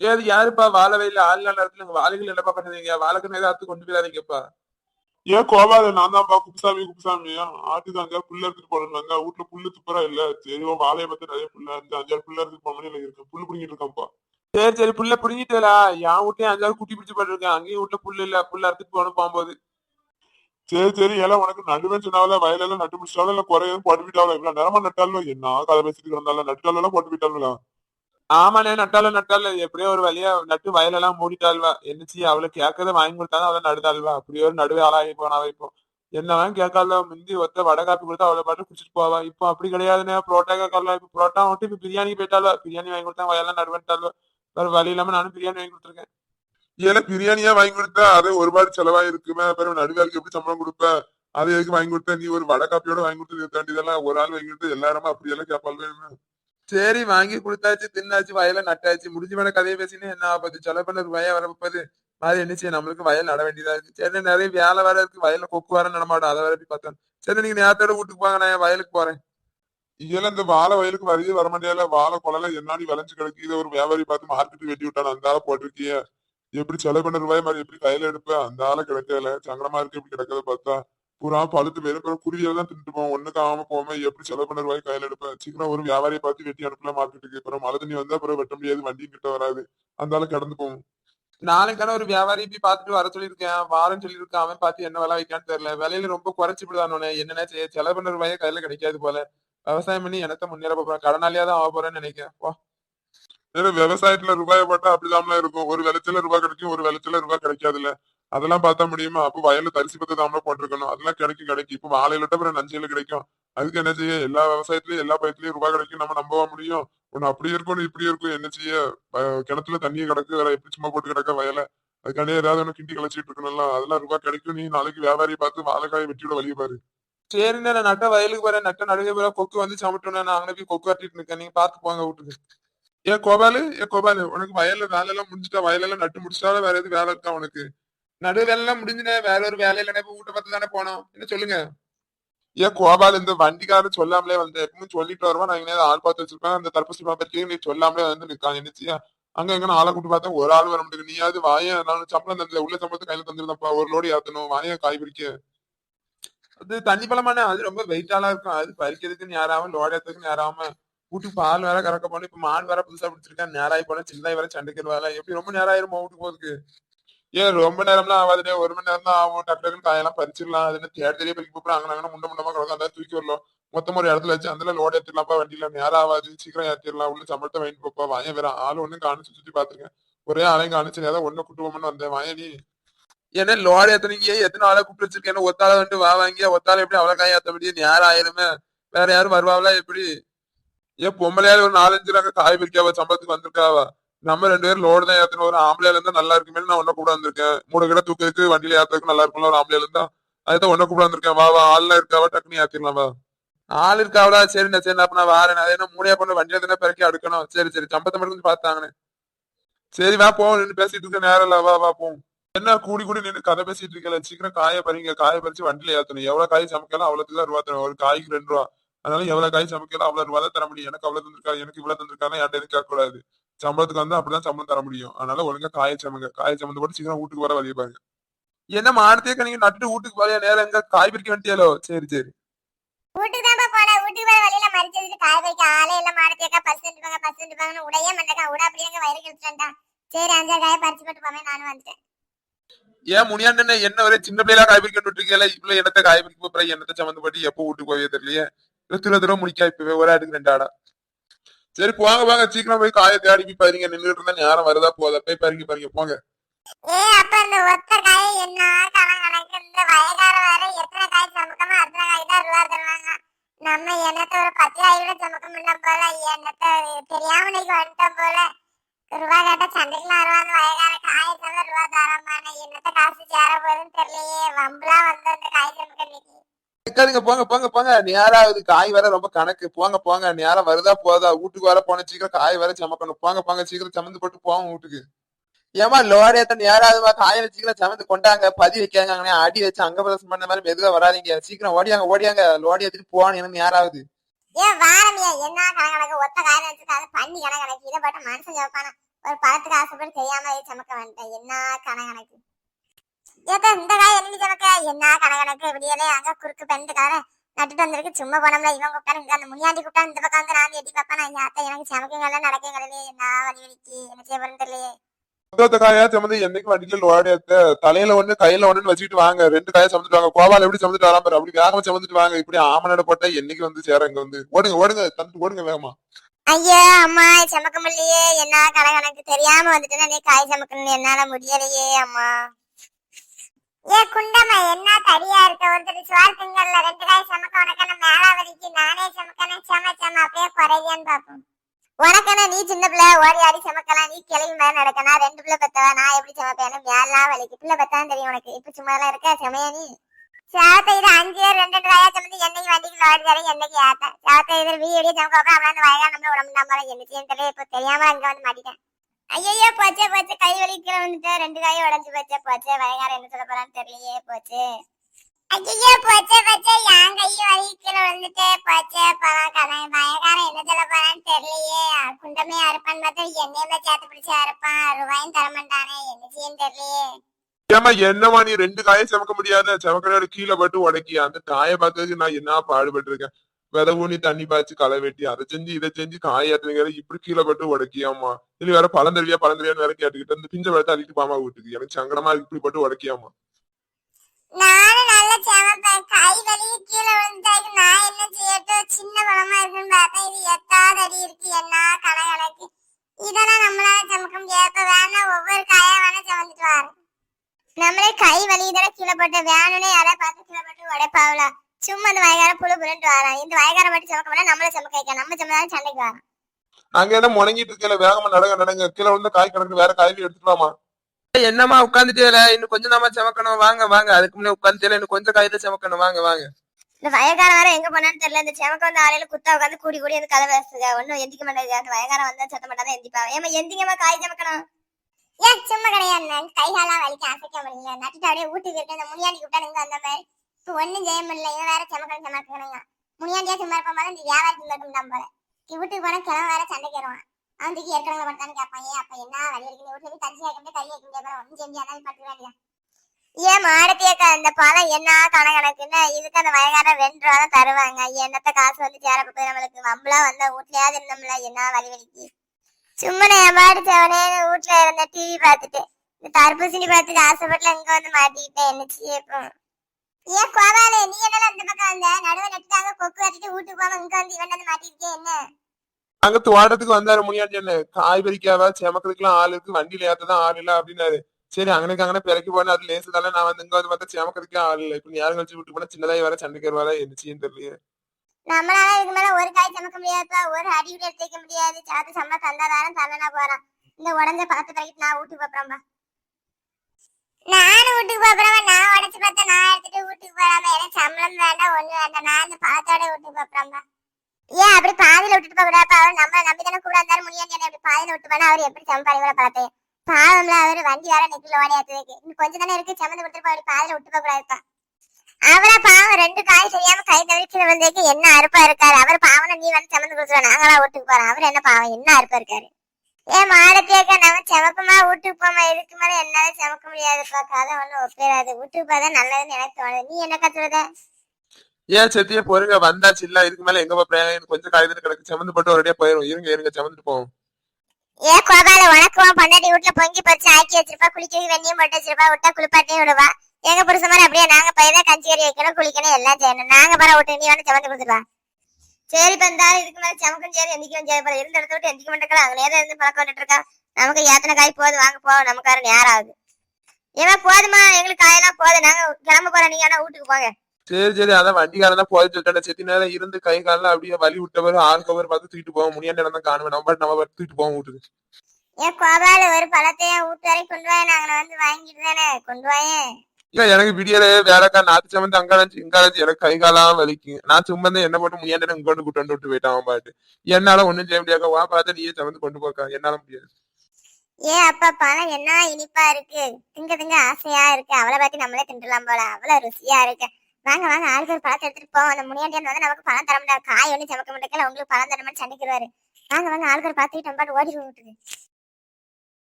ஏது யாருப்பா வாழை வயல ஆள் நல்ல இடத்துல இங்க வாழைகள் என்னப்பா பண்ணுறீங்க வாழைக்கு ஏதாவது கொண்டு போயிடாதீங்கப்பா. ஏன் கோபால நான் தான்ப்பா குப்புசாமி குப்புசாமி. ஆட்டுதாங்க புல்ல எடுத்துட்டு போறாங்க வீட்டுல புல்லு துப்புரா இல்ல. சரி உன் வாழைய பத்தி நிறைய புல்ல அஞ்சு அஞ்சாறு புல்ல எடுத்துட்டு போன இருக்கேன் புல்லு பிடிங்கிட்டு இருக்கான்ப்பா. சரி சரி புல்ல பிடிங்கிட்டா என் வீட்லயும் அஞ்சாவது குட்டி பிடிச்சு போட்டிருக்கேன். அங்கேயும் வீட்டுல புல்லு இல்ல. புல்ல அறுத்துட்டு போகணும் போகும்போது சரி சரி எல்லாம் உனக்கு நடுவேன் சொன்னாவில வயலெல்லாம் நட்டு முடிச்சாலும் இல்ல குறையும் போட்டு விட்டாலும் இவ்வளவு நேரமா நட்டாலும் என்ன கதை பேசிட்டு இருந்தாலும் நட்டாலும் எல்லாம் போட்டு விட்டாலும் ஆமாண்ணே நட்டால நட்டால எப்படியோ ஒரு வழியா நட்டு வயலெல்லாம் மூடிட்டாள்வா. என்னச்சு அவளை கேட்கறத வாங்கி கொடுத்தாலும் அவளை நடுதாள்வா. அப்படியே ஒரு நடுவே ஆளாகி போனாவா இப்போ. என்னவன் கேட்காத முந்தி ஒத்த வடை காப்பி கொடுத்தா அவளை பாட்டு குடிச்சிட்டு போவா. இப்போ அப்படி கிடையாதுண்ணே புரோட்டா கேட்கலாம் இப்போ புரோட்டா மட்டும் இப்போ பிரியாணி போயிட்டாலும் பிரியாணி வாங்கி கொடுத்தா வயலாம் நடுவன்ட்டாலும் வேற வழி இல்லாம நானும் பிரியாணி வாங்கி கொடுத்துருக்கேன். ஏன்னா பிரியாணியா வாங்கி கொடுத்தா அது ஒரு மாதிரி செலவா இருக்குமே அப்புறம் நடுவேலுக்கு எப்படி சம்பளம் கொடுப்ப? அது எதுக்கு வாங்கி கொடுத்த? நீ ஒரு வடை காப்பியோட வாங்கி கொடுத்து தாண்டி இதெல்லாம் ஒரு ஆள் வாங்கி கொடுத்து எல்லாருமே அப்படியெல்லாம் கேட்பாள் சரி வாங்கி கொடுத்தாச்சு தின்னாச்சு வயல நட்டாச்சு. முடிஞ்சு மேல கதையை பேசினே என்ன ஆகுது செலவு பண்ண ரூபாயா வரப்போது மாதிரி என்ன செய்ய? நம்மளுக்கு வயல் நட வேண்டியதா இருக்கு. சரி நிறைய வேலை வேற இருக்கு. வயல்ல கொக்கு வர நடமாட்டோம் அதை வேற பார்த்தேன் சரி நீங்க நேரத்தோட வீட்டுக்கு போங்க. நான் வயலுக்கு போறேன். இதெல்லாம் இந்த வாழை வயலுக்கு வரவே வர முடியாது வாழை கொலை என்னாடி விளைஞ்சு கிடக்கு? இதை ஒரு வியாபாரி பார்த்து மார்க்கெட் வெட்டி விட்டான்? அந்த ஆளை போட்டிருக்கிய. எப்படி செலவு பண்ண ரூபாய் மாதிரி எப்படி கையில எடுப்ப? அந்த ஆளை கிடைக்கல. சங்கடமா இருக்கு. எப்படி கிடக்கத பார்த்தா. புறா பழுத்து வேற பிற குருவியில தான் தின்னுட்டு போவோம் ஒண்ணுக்கு ஆகாம போகாம எப்படி செலவு பண்ண ரூபாய் கையில எடுப்பேன். சீக்கிரம் ஒரு வியாபாரியை பார்த்து வெட்டி அனுப்பல மார்க்கெட்டுக்கு அப்புறம் மழை தண்ணி வந்தா அப்புறம் வெட்ட முடியாது வண்டியும் கிட்ட வராது. அந்த கடந்து போவோம். நாளைக்கான ஒரு வியாபாரி போய் பார்த்துட்டு வர சொல்லியிருக்கேன். வாரன்னு சொல்லியிருக்கேன். அவன் பார்த்து என்ன விலை வைக்கான்னு தெரியல. விலையில ரொம்ப குறைச்சி விடுதானே என்னென்ன செய்ய செலவு பண்ண ரூபாயே கையில கிடைக்காது போல. விவசாயம் பண்ணி எனத்த முன்னேற போறேன் கடனாளியா தான் ஆக போறேன்னு நினைக்கிறேன். வா. ஏன்னா விவசாயத்துல ரூபாய் போட்டா அப்படிதான் இருக்கும். ஒரு விளைச்சல ரூபாய் கிடைக்கும் ஒரு விளைச்சல ரூபாய் கிடைக்காதுல்ல. அதெல்லாம் பார்த்தா முடியுமா? அப்போ வயல்ல தரிசி பத்து தாமல போட்டிருக்கணும். அதெல்லாம் கிடைக்கும் கிடைக்கும் இப்போ வாழையில அப்புறம் நஞ்சையில கிடைக்கும். அதுக்கு என்ன செய்ய? எல்லா விவசாயத்திலயும் எல்லா பயிர்லயும் ரூபாய் கிடைக்கும். நம்ம நம்பவா முடியும். ஒண்ணு அப்படி இருக்கும் இப்படி இருக்கும் என்ன செய்ய? கிணத்துல தண்ணியை கிடக்கு. வேற எப்படி சும்மா போட்டு கிடக்க வயல? அதுக்காண்டி ஏதாவது ஒண்ணு கிண்டி கழிச்சிட்டு இருக்கணும்ல அதெல்லாம் ரூபாய் கிடைக்கும். நீ நாளைக்கு வியாபாரியை பார்த்து வாழைக்காயை வெட்டியோட வழியை பாரு. சரிண்ணே நான் நட்ட வயலுக்கு போறேன். நட்ட நடுவே போற கொக்கு வந்து சமட்டோன்னு நான் அங்கே போய் கொக்கு கட்டிட்டு இருக்கேன். நீங்க பாத்து போங்க வீட்டுக்கு. ஏன் கோபாலு ஏன் கோபாலு உனக்கு வயல்ல வேலை எல்லாம் முடிஞ்சுட்டா வயலெல்லாம் நட்டு முடிச்சிட்டாலும் வேற எதுவும் வேலை இருக்கா உனக்கு? நடு வேலை எல்லாம் முடிஞ்சுனே வேற ஒரு வேலையில இப்ப வீட்டை பார்த்து தானே போனோம். என்ன சொல்லுங்க? ஏன் கோபால் இந்த வண்டிக்காரன் சொல்லாமலே வந்து எப்பவும் சொல்லிட்டு வருவான். நான் எங்கேயாவது ஆள் பார்த்து வச்சிருப்பேன். அந்த தர்பசி பத்தி நீ சொல்லாமலே வந்து நிற்கான். என்னச்சியா அங்க எங்கன்னு ஆளை கூட்டு பார்த்தா ஒரு ஆள் வர முடியும் நீயாவது வாய நான் சம்பளம் தந்தல உள்ள சம்பளத்தை கையில தந்துருந்தப்பா ஒரு லோடு ஏத்தணும். வாய காய் பிடிக்க. அது தண்ணி பழமானே. அது ரொம்ப வெயிட்டாலாம் இருக்கும். அது பறிக்கிறதுக்கு நேராம லோடு ஏத்துறதுக்கு நேராம வீட்டுக்கு பால் வேற கறக்க போனோம் இப்ப மான் வேற புதுசா பிடிச்சிருக்கேன் நேராயி போனா சின்னதாய் வேற சண்டைக்கு வேலை எப்படி ரொம்ப நேரம் ஆயிருமா வீட்டுக்கு போறதுக்கு? ஏன் ரொம்ப நேரம்லாம் ஆகாதுடே ஒரு மணி நேரம் தான் ஆகும் டக்கு டக்குன்னு காயெல்லாம் பறிச்சிடலாம் அது என்ன தேடி தேடியே பறிக்க போறோம் அங்கே அங்கே முண்ட முண்டமா கிடக்கும் தூக்கி வரலாம் மொத்தம் ஒரு இடத்துல வச்சு அந்த லோடு ஏத்திடலாம்ப்பா வண்டியில. நேரம் ஆகாது சீக்கிரம் ஏத்திடலாம் உள்ள சம்பளத்தை வாங்கிட்டு போப்பா வாங்க வேற. ஆள் ஒண்ணு காணிச்சு சுத்தி பாத்துருக்கேன் ஒரே ஆளையும் காணிச்சு ஏதாவது ஒண்ணு குட்டுவோம்னு வந்தேன் வாங்க நீ. ஏன்னா லோடு ஏத்தனீங்க? எத்தனை ஆளை கூப்பிட்டு வச்சிருக்கேன் ஒத்தால வந்து வா வாங்கி ஒத்தால எப்படி அவ்வளவு காய் ஏத்த முடியும்? நேரம் ஆயிருமே வேற யாரும் வருவாங்களா எப்படி? ஏன் பொம்பளையால ஒரு நாலஞ்சு நாங்க காய் பிரிக்காவா சம்பளத்துக்கு வந்திருக்காவா. நம்ம ரெண்டு பேரும் லோடு தான் ஏத்தணும். ஒரு ஆம்பளையில இருந்தா நல்லா இருக்குமே நான் ஒன்ன கூட வந்திருக்கேன். மூணு கிட்ட தூக்கிறதுக்கு வண்டியில ஏத்துறதுக்கு நல்லா இருக்கும்ல ஒரு ஆம்பளையில இருந்தா. அதுதான் ஒன்ன கூட வந்திருக்கேன். வா வா ஆள்லாம் இருக்காவா டக்குனு ஏத்திடலாம் வா. ஆள் இருக்காவளா சரிண்ணா சரி அப்ப நான் வாரேன். அது என்ன மூணையா பண்ண வண்டியில தானே பிறக்கி அடுக்கணும். சரி சரி சம்பத்தை மட்டும் கொஞ்சம் பார்த்தாங்கண்ணே. சரி வா போவோம். நின்று பேசிட்டு இருக்க நேரம் இல்ல. வா வா போவோம். என்ன கூடி கூடி நின்று கதை பேசிட்டு இருக்கல. சீக்கிரம் காய பறிங்க. காய பறிச்சு வண்டியில ஏத்தணும். எவ்வளவு காய் சமைக்கலாம் அவ்வளவுக்கு தான் ரூபா ஒரு காய்க்கு ரெண்டு ரூபா. அதனால எவ்வளவு காய் சமைக்கலாம் அவ்வளவு ரூபா தான் தர முடியும். எனக்கு அவ்வளவு தந்திருக்காரு எனக்கு இவ்வளவு தந்திருக்காரு யார்ட்ட எதுவும் கேட்க கூடாது சம்பளத்துக்கு வந்து அப்படிதான் சம்பளம் தர முடியும். அதனால ஒழுங்கா காய சமைங்க. காய சமந்து போட்டு சீக்கிரம் வீட்டுக்கு வர வழியை பாருங்க. என்ன மாடத்தே நீங்க நட்டு வீட்டுக்கு வரையா நேரம் எங்க காய் பறிக்க வேண்டியாலோ சரி சரி. வீட்டுக்கு தான் போனேன் வீட்டுக்கு வர வழியில மறிச்சு வச்சுட்டு காய வைக்க ஆளே இல்ல. மாடத்தேக்கா பஸ் இருப்பாங்க பஸ் இருப்பாங்கன்னு உடைய மண்டக்கா உட அப்படியே வயிறு கிழிச்சிட்டா சரி அஞ்சா காய பறிச்சு போட்டு போவேன் நானும் வந்துட்டேன். ஏன் முனியாண்ட என்ன ஒரே சின்ன பிள்ளையா காய் பறிக்க விட்டுருக்கீங்களா இவ்வளவு என்னத்த காய் பறிக்க போறேன் என்னத்த சம்மந்த பட்டு எப்போ வீட்டுக்கு போவே தெரியலையே? திரும்ப திரும்ப முடிக்கா இப்பவே ஒரு ஆட்டுக்கு ரெண்டு ஆடா சரி போங்க போங்க சீக்கிரம் போய் காய தேடி போய் பாருங்க நின்றுட்டு இருந்தா நேரம் வருதா போதா போய் பாருங்க பாருங்க போங்க. ஏ அப்ப இந்த ஒத்த காய என்ன கணக்கு கணக்கு? இந்த வயகார வேற எத்தனை காய் சமைக்கமோ அத்தனை காய் தான் ரூபா தருவாங்க. நம்ம என்னத்த ஒரு கூட முடியல போல என்னத்த தெரியாம வந்துட்டோம் போல. ரூபா கேட்டா சண்டைக்குலாம் வருவாங்க வயகார காய ரூபா தரமான என்னத்த காசு சேர போகுதுன்னு தெரியலையே வம்புலாம் வந்து அந்த காய் இருக்காதுங்க போங்க போங்க போங்க. நேரம் ஆகுது காய் வர ரொம்ப கணக்கு. போங்க போங்க. நேரம் வருதா போதா வீட்டுக்கு வர போன சீக்கிரம் காய் வர சமக்கணும் போங்க போங்க. சீக்கிரம் சமந்து போட்டு போவோம் வீட்டுக்கு. ஏமா லோடு ஏத்த நேரம் காய வச்சுக்கலாம் சமந்து கொண்டாங்க. பதி வைக்காங்க அடி வச்சு அங்க பிரதேசம் பண்ண மாதிரி மெதுவா வராதீங்க. சீக்கிரம் ஓடியாங்க ஓடியாங்க. லோடு ஏத்துட்டு போகணும். எனக்கு நேரம் ஆகுது ஏன் வாரமியா. என்ன கணக்கு ஒத்த காயில வச்சுக்காது பண்ணி கணக்கு இதை மனுஷன் ஒரு பழத்துக்கு ஆசைப்பட்டு தெரியாம சமக்க வந்துட்டேன். என்ன கணக்கு ஏக்கா இந்த காய் என்ன சமைக்க என்ன கணக்கணக்கு இப்படியே அங்க குறுக்கு பெண்டுக்கார நட்டுட்டு வந்திருக்கு. சும்மா போனோம்ல இவங்க உட்காந்து அந்த முனியாண்டி கூப்பிட்டா இந்த பக்கம் வந்து நான் எட்டி பார்ப்பேன். நான் யாத்த எனக்கு சமைக்கங்கள்ல நடக்கங்களே என்ன வலி வலிக்கு? என்ன செய்ய போறேன்னு மொத்த காயா சம்மந்து என்னைக்கு வண்டியில லோடு எடுத்து தலையில ஒண்ணு கையில ஒண்ணுன்னு வச்சுட்டு வாங்க. ரெண்டு காயை சமைச்சிட்டு வாங்க. கோபால் எப்படி சமைச்சிட்டு வராம அப்படி வேகமா சமைச்சிட்டு வாங்க. இப்படி ஆமனோட போட்டா என்னைக்கு வந்து சேர இங்க வந்து? ஓடுங்க ஓடுங்க. தந்து ஓடுங்க வேகமா. ஐயோ அம்மா சமைக்க முடியலையே. என்ன கணக்கு தெரியாம வந்துட்டு காய் சமைக்கணும் என்னால முடியலையே அம்மா. ஏ குண்டம்மா என்ன தடியா இருக்க? ஒருத்தர் சோறு திங்கல்ல ரெண்டு காய் சமக்க உனக்கான மேல வலிக்கு நானே சமைக்கணும்? சம சம அப்படியே குறையான்னு பாப்போம் உனக்கான நீ சின்ன பிள்ளை ஓடி ஆடி சமக்கலாம். நீ கிளவி மாதிரி நடக்கணும். ரெண்டு பிள்ளை பெத்தவ? நான் எப்படி சமைப்பேன்னு? மேலாம் வலிக்கு பிள்ளை பத்தான் தெரியும் உனக்கு. இப்ப சும்மா எல்லாம் இருக்க? சமையா நீ? சாத்த இது அஞ்சு ரெண்டு ரெண்டு காயா சமைச்சு என்னைக்கு வண்டிக்கு லோடு தரேன் என்னைக்கு ஏத்தேன் சாத்த இது வீடியோ சமைக்க அப்புறம் அந்த வயகா நம்மள உடம்பு நம்ம என்ன செய்யணும் தெரியல இப்ப தெரியாம அங்க வந்து மாட்டிட்டேன். ஐயோ போச்சே போச்சே. கை வலிக்கிற வந்துட்டு. ரெண்டு காயும் உடஞ்சு போச்சே போச்சே. வயங்கார என்ன சொல்ல போறான்னு தெரியலையே போச்சே. ஐயோ போச்சே போச்சே. என் கை வலிக்கிற வந்துட்டு போச்சே. பழம் கதை என்ன சொல்ல போறான்னு தெரியலையே. குண்டமே அறுப்பான்னு பார்த்தா என்னையுமே சேர்த்து பிடிச்சி அறுப்பான். ரூபாயும் தரமாட்டானே என்ன செய்யும் தெரியலையே. ஏமா என்னமா நீ ரெண்டு காயை சமைக்க முடியாத? சமைக்கிறோட கீழே பட்டு உடைக்கி அந்த காயை பார்க்கறதுக்கு நான் என்ன பாடுபட்டு இருக்கேன் விதை ஊனி தண்ணி பாய்ச்சி களை வெட்டி அதை செஞ்சு இதை செஞ்சு காயாட்டுங்கிற இப்படி கீழே பட்டு உடைக்கியாமா இல்ல வேற பழந்தறியா பழந்தறியான்னு வேற கேட்டுக்கிட்டு அந்த பிஞ்ச பழத்தை அள்ளிட்டு பாமா வீட்டுக்கு. எனக்கு சங்கடமா இருக்கு, இப்படி பட்டு உடைக்கியாமா நானும் நல்லா சமைப்பேன் கை வலி கீழே விழுந்தாக்கு நான் என்ன செய்யட்டும் சின்ன பழமா இருக்குன்னு பார்த்தா இது எட்டாவது அடி இருக்கு என்ன கணக்கு இதெல்லாம் நம்மளால சமைக்க முடியாது. வேணா ஒவ்வொரு காயா வேணா சமைச்சிட்டு வர. நம்மளே கை வலி இதெல்லாம் கீழே போட்டு வேணும்னே யாராவது பார்த்து கீழே போட்டு உடைப்பாவலாம் சும்மா அந்த வயகார புழு புழுன்ட்டு வரான் இந்த வயகார மட்டும் சமைக்க மாட்டா நம்மள சமைக்க வைக்க நம்ம சமைச்சாலும் சண்டைக்கு வரான் அங்க என்ன முணங்கிட்டு இருக்கல வேகமா நடங்க நடங்க. கீழே வந்து காய் கணக்கு வேற காய்கறி எடுத்துட்டு வாமா என்னம்மா உட்காந்துட்டே இன்னும் கொஞ்சம் தாம்மா சமைக்கணும் வாங்க வாங்க. அதுக்கு முன்னாடி உட்காந்துட்டே இன்னும் கொஞ்சம் காய் தான் சமைக்கணும் வாங்க வாங்க. இந்த வயகார வேற எங்க போனான்னு தெரியல. இந்த செமக்க வந்து ஆளையில குத்தா உட்காந்து கூடி கூடி வந்து கதை பேசுங்க ஒன்னும் எந்திக்க மாட்டேங்குது. அந்த வயகாரம் வந்தா சத்த மாட்டாதான் எந்திப்பா ஏமா எந்திங்கம்மா காய் சமைக்கணும் ஏன் சும்மா கிடையாது. கை காலாம் வலிக்க அசைக்க முடியல நட்டுட்டு அப்படியே வீட்டுக்கு இருக்க இந்த முனியாண்டி கூப்பிட்டானுங்க அந்த மாதிரி. இப்போ ஒண்ணும் செய்ய முடியல. இவன் வேற செமக்கணும் செமக்கணுங்க முனியாண்டியா சும்மா இருப்பான் போல இந்த வியாபாரி மட்டும் தான் போல இவன் வீட்டுக்கு போனா கிழமை வேற சண்டைக்கு வருவான் அவன் தூக்கி ஏற்கனவே பண்ணான்னு கேட்பான். ஏன் அப்ப என்ன வழி இருக்கு? வீட்டுல போய் தரிசி வைக்க முடியாது கை வைக்க முடியாது ஒன்னும் செஞ்சு அதான் பட்டு வேண்டியதான் ஏன் மாடத்தியக்கா இந்த பழம் என்ன கணக்கணக்குன்னு இதுக்கு அந்த வயகார ரெண்டு ரூபா தான் தருவாங்க? என்னத்த காசு வந்து சேரப்பட்டு நம்மளுக்கு? வம்பளா வந்தா வீட்லயாவது இருந்தோம்ல என்ன வழி வலிக்கு? சும்மா நான் பாடு செவனே வீட்டுல இருந்த டிவி பார்த்துட்டு. இந்த தர்பூசணி பார்த்துட்டு ஆசைப்பட்டுல இங்க வந்து மாட்டிக்கிட்டேன்? என்ன செய்யப்போம் ஏன் கோவாலே நீ என்னல அந்த பக்கம் வந்த? நடுவே நட்டுட்டாங்க கொக்கு வச்சுட்டு வீட்டுக்கு போகாம இங்க வந்து இவன் வந்து மாட்டிருக்கே என்ன? அங்க தோட்டத்துக்கு வந்தாரு முனியாண்டி என்ன காய் பறிக்காவா செமக்கிறதுக்குலாம் ஆள் இருக்கு வண்டியில ஏத்ததான் ஆள் இல்ல அப்படின்னாரு. சரி அங்கனக்கு அங்கன பிறக்கி போன அது லேசு தானே நான் வந்து இங்க வந்து பார்த்தா செமக்கிறதுக்கே ஆள் இல்ல. இப்ப யாரும் கழிச்சு விட்டு போனா சின்னதாய் வர சண்டைக்கு வருவாரா என்ன செய்யும் தெரியல நம்மளால இதுக்கு மேல ஒரு காய் சமைக்க முடியாதுப்பா ஒரு அடி கூட எடுத்து வைக்க முடியாது. சாத்து சம்பளம் தந்தாதாரம் தந்தனா போறான். இந்த உடஞ்ச பழத்தை பறக்கிட்டு நான் வீட்டுக்கு போறேன்பா. நானும் வீட்டுக்கு போறேன் நான் உடச்சு பார்த்தா நான் எடுத்துட்டு வீட்டுக்கு போறாம எனக்கு சம்பளம் வேண்டாம் ஒண்ணு வேண்டாம். நான் இந்த பாத்தோட வீட்டுக்கு போறேன் ஏன் அப்படி பாதியில விட்டுட்டு போக அவர் நம்ம நம்பி தானே கூட இருந்தாரு முடியாது அப்படி பாதியில விட்டு போனா அவர் எப்படி சமைப்பாரு கூட பார்த்தேன் பாவம்ல அவர் வண்டி வேற நெக்கில ஓடையாத்துக்கு இன்னும் கொஞ்சம் தானே இருக்கு சம்மந்து கொடுத்துருப்பா அப்படி பாதியில விட்டு போக கூடாதுப்பா. அவரா பாவம் ரெண்டு காய் தெரியாம கை தவிச்சு வந்தேக்கு என்ன அறுப்பா இருக்காரு? அவர் பாவம் நீ வந்து சமந்து கொடுத்துருவா நாங்களா வீட்டுக்கு போறோம். அவர் என்ன பாவம் என்ன அறுப்பா இருக்காரு? ஏன் மாடத்தேக்க நம்ம செமக்கமா வீட்டுக்கு போமா இதுக்கு மேல என்னால செமக்க முடியாதுப்பா. கதை ஒண்ணும் ஒப்பேறாது வீட்டுக்கு போதா நல்லதுன்னு எனக்கு தோணுது. நீ என்ன கத்துறத ஏன் செத்தியே பொறுங்க. வந்தாச்சு இல்ல இதுக்கு மேல எங்க போறேன் கொஞ்சம் காய் தானே கிடக்கு. செமந்து போட்டு ஒரேடியா போயிரும். இருங்க இருங்க. செமந்துட்டு போவோம். ஏ கோபால உனக்கு உன் பொண்டாட்டி வீட்டுல பொங்கி பறிச்சு ஆக்கி வச்சிருப்பா. குளிக்க வெண்ணியும் போட்டு வச்சிருப்பா. விட்டா குளிப்பாட்டியும் விடுவா. எங்க புருஷ மாதிரி அப்படியே நாங்க பையதான் கஞ்சி கறி வைக்கணும் குளிக்கணும் எல்லாம் செய்யணும். நாங்க பர விட்டு நீ வந்து செவந்து கொடுத்துருவா. சரி பந்தாலும் இதுக்கு மேல சமக்கும் சரி எந்திக்கும் சரி போல இருந்த இடத்த விட்டு எந்திக்க மாட்டேங்களா அங்க நேரம் இருந்து பழக்கம் வந்துட்டு இருக்கா. நமக்கு ஏத்தனை காய் போதும் வாங்க போவோம் நமக்கார நேரம் ஆகுது. ஏமா போதுமா எங்களுக்கு காயெல்லாம் போதும் நாங்க கிளம்ப போறோம். நீங்க ஆனா வீட்டுக்கு போங்க. சரி சரி. அதான் வண்டிக்காரன் தான் போய் சொல்லிட்டேன் செத்தி நேரம் இருந்து கை காலில் அப்படியே வலி விட்டவர் ஆள் கவர் பார்த்து தூக்கிட்டு போவோம். முனியாண்டி இடம் தான் காணுவேன். நம்ம நம்ம தூக்கிட்டு போவோம் வீட்டுக்கு. ஏன் கோபால ஒரு பழத்தையும் வீட்டு வரைக்கும் கொண்டு வாங்க நாங்க வந்து வாங்கிட்டு தானே கொண்டு வாயேன். ஏன் எனக்கு விடியல வேலைக்கா நாத்து சமந்து அங்க அலைஞ்சு இங்க அலைஞ்சு எனக்கு கை காலாம் வலிக்கும். நான் சும்மா தான் என்ன போட்டு முனியாண்டி இங்க கொண்டு கூட்டு வந்து விட்டு போயிட்டான் பாட்டு என்னால ஒண்ணும் செய்ய முடியாது வா பார்த்து நீயே சமந்து கொண்டு போக்கா என்னால முடியாது. ஏ அப்பா பழம் என்ன இனிப்பா இருக்கு? திங்க திங்க ஆசையா இருக்கு. அவளை பத்தி நம்மளே திண்டலாம் போல. அவ்வளவு ருசியா இருக்கு. வாங்க வாங்க. ஆளுக்கு ஒரு பழத்தை எடுத்துட்டு போவோம். அந்த முனியாண்டியன் வந்து நமக்கு பழம் தர முடியாது. காய் ஒன்றும் சமைக்க முடியல உங்களுக்கு பழம் தர மாதிரி சண்டைக்குருவாரு வாங்க வாங்க. ஆளுக்கு ஒரு பார்த்துட்டு நம்ம பாட்டு ஓடி விட்டுது